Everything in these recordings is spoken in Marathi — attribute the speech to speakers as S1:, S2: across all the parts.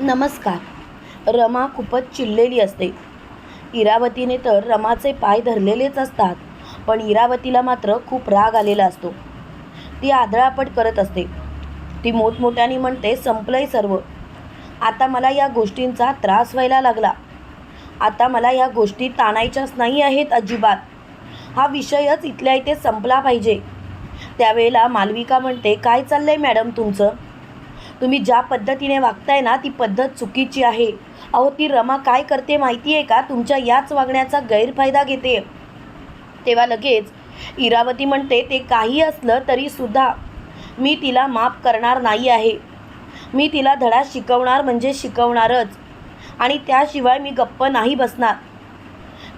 S1: नमस्कार. रमा खूपच चिडलेली असते. इरावतीने तर रमाचे पाय धरलेलेच असतात पण इरावतीला मात्र खूप राग आलेला असतो. ती आदळापट करत असते. ती मोठमोठ्याने म्हणते संपलंय सर्व. आता मला या गोष्टींचा त्रास व्हायला लागला. आता मला या गोष्टी ताणायच्याच नाही आहेत अजिबात. हा विषयच इथल्या इथे संपला पाहिजे. त्यावेळेला मालविका म्हणते काय चाललंय मॅडम तुमचं? तुम्ही ज्या पद्धतीने वागताय ना ती पद्धत चुकीची आहे. अहो ती रमा काय करते माहिती आहे का? तुमच्या याच वागण्याचा गैरफायदा घेते. तेव्हा लगेच इरावती म्हणते ते काही असलं तरीसुद्धा मी तिला माफ करणार नाही आहे. मी तिला धडा शिकवणार म्हणजे शिकवणारच. आणि त्याशिवाय मी गप्प नाही बसणार.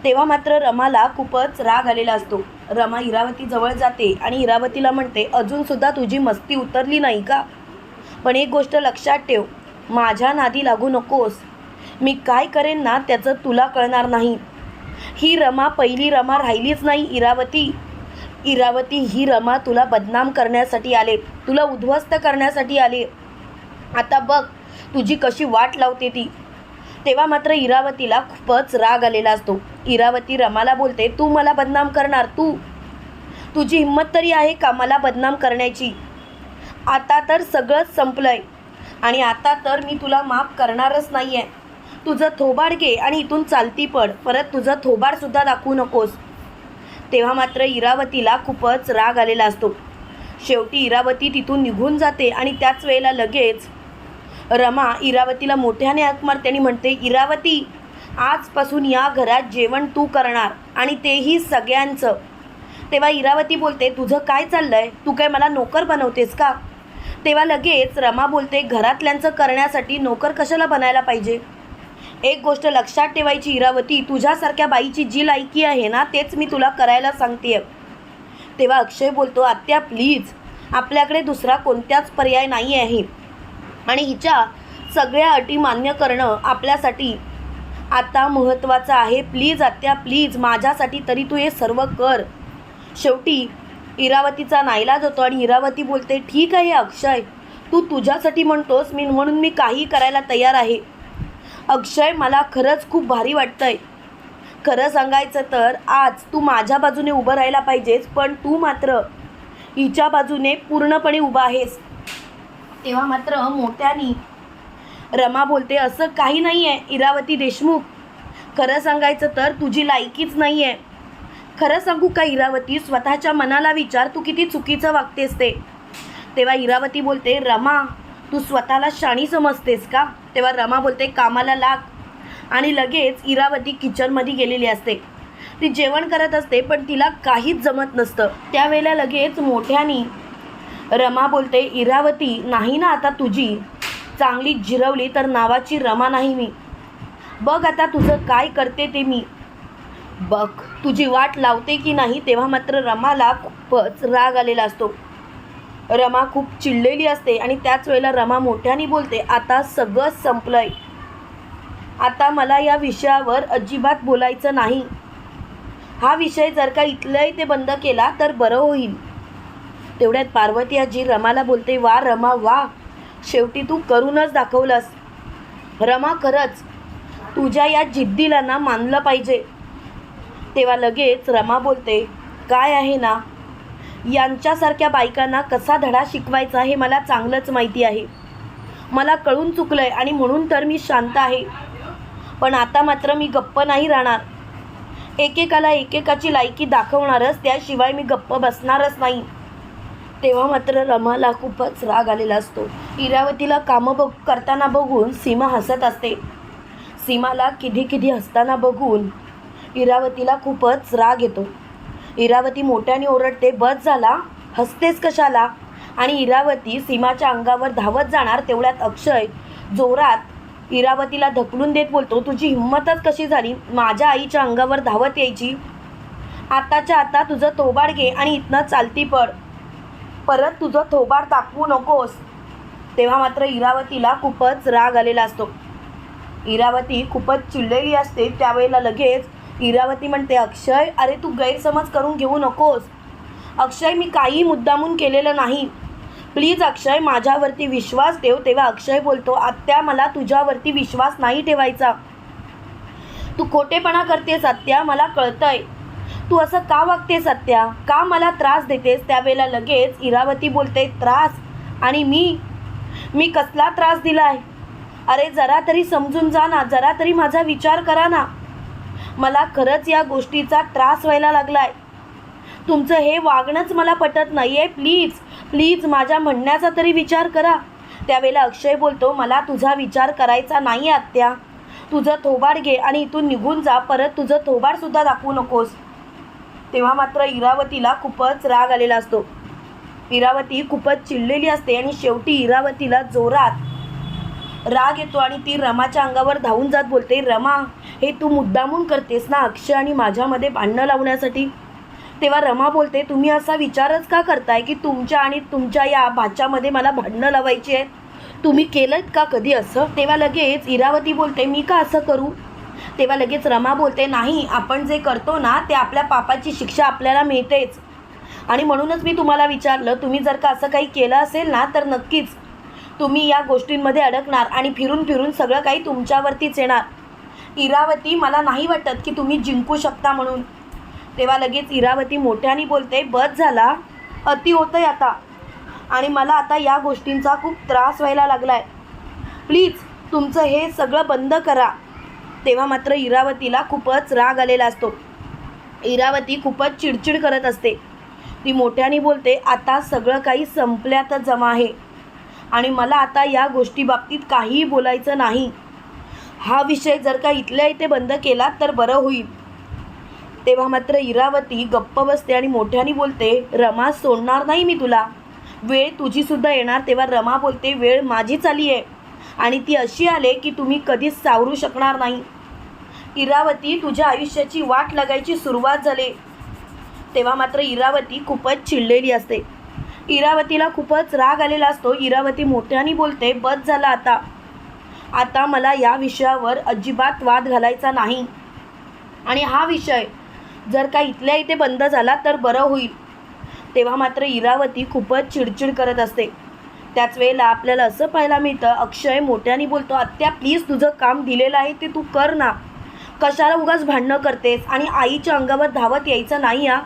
S1: तेव्हा मात्र रमाला खूपच राग आलेला असतो. रमा इरावतीजवळ जाते आणि इरावतीला म्हणते अजूनसुद्धा तुझी मस्ती उतरली नाही का? पण एक गोष्ट लक्षात ठेव माझ्या नादी लागू नकोस. मी काय करेन ना त्याचं तुला कळणार नाही. ही रमा पहिली रमा राहिलीच नाही इरावती. इरावती ही रमा तुला बदनाम करण्यासाठी आले तुला उद्ध्वस्त करण्यासाठी आले. आता बघ तुझी कशी वाट लावते ती. तेव्हा मात्र इरावतीला खूपच राग आलेला असतो. इरावती रमाला बोलते तू मला बदनाम करणार तू. तुझी हिंमत तरी आहे का मला बदनाम करण्याची? आता तर सगळंच संपलं आहे आणि आता तर मी तुला माफ करणारच नाही आहे तुझं थोबाड घे आणि इथून चालती पड. परत तुझं थोबाडसुद्धा दाखवू नकोस. तेव्हा मात्र इरावतीला खूपच राग आलेला असतो. शेवटी इरावती तिथून निघून जाते आणि त्याच वेळेला लगेच रमा इरावतीला मोठ्याने हाक मारते आणि म्हणते इरावती आजपासून या घरात जेवण तू करणार आणि तेही सगळ्यांचं. तेव्हा इरावती बोलते तुझं काय चाललं आहे तू काय मला नोकर बनवतेस का? तेव्हा लगेच रमा बोलते घरातल्यांचं करण्यासाठी नोकर कशाला बनायला पाहिजे? एक गोष्ट लक्षात ठेवायची इरावती तुझ्यासारख्या बाईची जी लायकी आहे ना तेच मी तुला करायला सांगते तेव्हा अक्षय बोलतो आत्या प्लीज आपल्याकडे दुसरा कोणत्याच पर्याय नाही आहे. आणि हिच्या सगळ्या अटी मान्य करणं आपल्यासाठी आता महत्त्वाचं आहे. प्लीज आत्या प्लीज माझ्यासाठी तरी तू हे सर्व कर. शेवटी इरावतीचा नाईलाज होतो आणि इरावती बोलते ठीक आहे अक्षय तू तुझ्यासाठी म्हणतोस मी म्हणून मी काही करायला तयार आहे. अक्षय मला खरंच खूप भारी वाटतंय. खरं सांगायचं तर आज तू माझ्या बाजूने उभं राहायला पाहिजेस पण तू मात्र हिच्या बाजूने पूर्णपणे उभा आहेस. तेव्हा मात्र मोठ्यानी. रमा बोलते असं काही नाही आहे इरावती देशमुख. खरं सांगायचं तर तुझी लायकीच नाही आहे खरं सांगू का इरावती? स्वतःच्या मनाला विचार तू किती चुकीचं वागतेस ते. तेव्हा इरावती बोलते रमा तू स्वतःला शाणी समजतेस का? तेव्हा रमा बोलते कामाला लाग. आणि लगेच इरावती किचनमध्ये गेलेली असते. ती जेवण करत असते पण तिला काहीच जमत नसतं. त्यावेळेला लगेच मोठ्यानी रमा बोलते इरावती नाही ना आता तुझी? चांगली जिरवली तर नावाची रमा नाही मी. बघ आता तुझं काय करते ते मी. बघ तुझी वाट लावते की नाही तेव्हा मात्र रमाला खूपच राग आलेला असतो. रमा खूप चिडलेली असते आणि त्याच वेळेला रमा मोठ्याने बोलते आता सगळं संपलंय. आता मला या विषयावर अजिबात बोलायचं नाही. हा विषय जर का इथलंही ते बंद केला तर बरं होईल. तेवढ्यात पार्वती आजी रमाला बोलते वा रमा वा. शेवटी तू करूनच दाखवलंस. रमा खरंच तुझ्या या जिद्दीला ना मानलं पाहिजे. तेव्हा लगेच रमा बोलते काय आहे ना? यांच्यासारख्या बायकांना कसा धडा शिकवायचा हे मला चांगलंच माहिती आहे. मला कळून चुकलं आहे आणि म्हणून तर मी शांत आहे. पण आता मात्र मी गप्प नाही राहणार. एकेकाला एकेकाची लायकी दाखवणारच त्याशिवाय मी गप्प बसणारच नाही. तेव्हा मात्र रमाला खूपच राग आलेला असतो. इरावतीला कामं बघ करताना बघून सीमा हसत असते. सीमाला किधी किधी हसताना बघून इरावतीला खूपच राग येतो. इरावती मोठ्याने ओरडते बस झाला हसतेस कशाला? आणि इरावती सीमाच्या अंगावर धावत जाणार तेवढ्यात अक्षय जोरात इरावतीला ढकलून देत बोलतो तुझी हिंमतच कशी झाली? माझ्या आईच्या अंगावर धावत यायची. आताच्या आता तुझं थोबाड घे आणि इथनं चालती पड. परत तुझं थोबाड दाखवू नकोस. तेव्हा मात्र इरावतीला खूपच राग आलेला असतो. इरावती खूपच चिडलेली असते त्यावेळेला लगेच इरावती म्हणते अक्षय अरे तू गैरसमज करून घेऊ नकोस. अक्षय मी काही मुद्दामून केलेलं नाही. प्लीज अक्षय माझ्यावरती विश्वास ठेव. तेव्हा अक्षय बोलतो आत्या मला तुझ्यावरती विश्वास नाही ठेवायचा. तू खोटेपणा करतेस आत्या मला कळतंय. तू असं का वागतेस आत्या? का मला त्रास देतेस? त्यावेळेला लगेच इरावती बोलते त्रास? आणि मी? मी कसला त्रास दिलाय? अरे जरा तरी समजून जा ना जरा तरी माझा विचार करा ना. मला खरंच या गोष्टीचा त्रास व्हायला लागलाय. तुमचं हे वागणंच मला पटत नाही आहे प्लीज. प्लीज माझ्या म्हणण्याचा तरी विचार करा. त्यावेळेला अक्षय बोलतो मला तुझा विचार करायचा नाही आत्या. तुझं थोबाड घे आणि इथून निघून जा परत तुझं थोबाडसुद्धा दाखवू नकोस. तेव्हा मात्र इरावतीला खूपच राग आलेला असतो. इरावती खूपच चिडलेली असते आणि शेवटी इरावतीला जोरात राग येतो आणि ती रमाच्या अंगावर धावून जात बोलते रमा हे तू मुद्दामून करतेस ना अक्षय आणि माझ्यामध्ये भांडणं लावण्यासाठी? तेव्हा रमा बोलते तुम्ही असा विचारच का करताय की तुमच्या आणि तुमच्या या भाच्यामध्ये मला भांडणं लावायची आहेत? तुम्ही केलं का कधी असं? तेव्हा लगेच इरावती बोलते मी का असं करू? तेव्हा लगेच रमा बोलते नाही आपण जे करतो ना ते आपल्या पापाची शिक्षा आपल्याला मिळतेच. आणि म्हणूनच मी तुम्हाला विचारलं तुम्ही जर का असं काही केलं असेल ना तर नक्कीच तुम्ही या गोष्टींमध्ये अडकणार आणि फिरून फिरून सगळं काही तुमच्यावरतीच येणार. इरावती मला नाही वाटत की तुम्ही जिंकू शकता म्हणून. तेव्हा लगेच इरावती मोठ्याने बोलते बस झाला. अति होतंय आता. आणि मला आता या गोष्टींचा खूप त्रास व्हायला लागला आहे प्लीज तुमचं हे सगळं बंद करा. तेव्हा मात्र इरावतीला खूपच राग आलेला असतो. इरावती खूपच चिडचिड करत असते. ती मोठ्याने बोलते आता सगळं काही संपल्यातच जमा आहे. आणि मला आता या गोष्टी बाबतीत काहीही बोलायचं नाही. हा विषय जर का इथल्या इथे बंद केला तर बरं होईल. तेव्हा मात्र इरावती गप्प बसते आणि मोठ्याने बोलते रमा सोडणार नाही मी तुला. वेळ तुझीसुद्धा येणार तेव्हा रमा बोलते वेळ माझीच आली आहे. आणि ती अशी आले की तुम्ही कधीच सावरू शकणार नाही. इरावती तुझ्या आयुष्याची वाट लागायची सुरुवात झाली. तेव्हा मात्र इरावती खूपच चिडलेली असते. इरावतीला खूपच राग आलेला असतो. इरावती मोठ्याने बोलते बस झाला आता. आता मला या विषयावर अजिबात वाद घालायचा नाही. आणि हा विषय जर का इथल्या इथे बंद झाला तर बरं होईल. तेव्हा मात्र इरावती खूपच चिडचिड करत असते. त्याच वेळेला आपल्याला असं पाहायला मिळतं अक्षय मोठ्याने बोलतो आत्या प्लीज तुझं काम दिलेलं आहे ते तू कर ना. कशाला उगाच भांडणं करतेस आणि आईच्या अंगावर धावत यायचं नाही या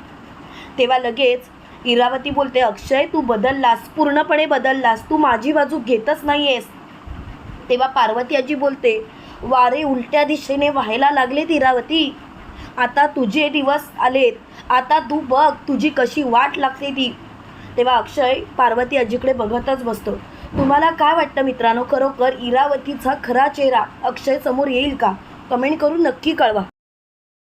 S1: तेव्हा लगेच इरावती बोलते अक्षय तू बदललास. पूर्णपणे बदललास. तू माझी बाजू घेतच नाही आहेस तेव्हा पार्वती आजी बोलते वारे उलट्या दिशेने व्हायला लागलेत इरावती. आता तुझे दिवस आलेत. आता तू बघ तुझी कशी वाट लागते ती. तेव्हा अक्षय पार्वती आजीकडे बघतच बसतो. तुम्हाला काय वाटतं मित्रांनो? खरोखर इरावतीचा खरा चेहरा अक्षय समोर येईल का? कमेंट करून नक्की कळवा.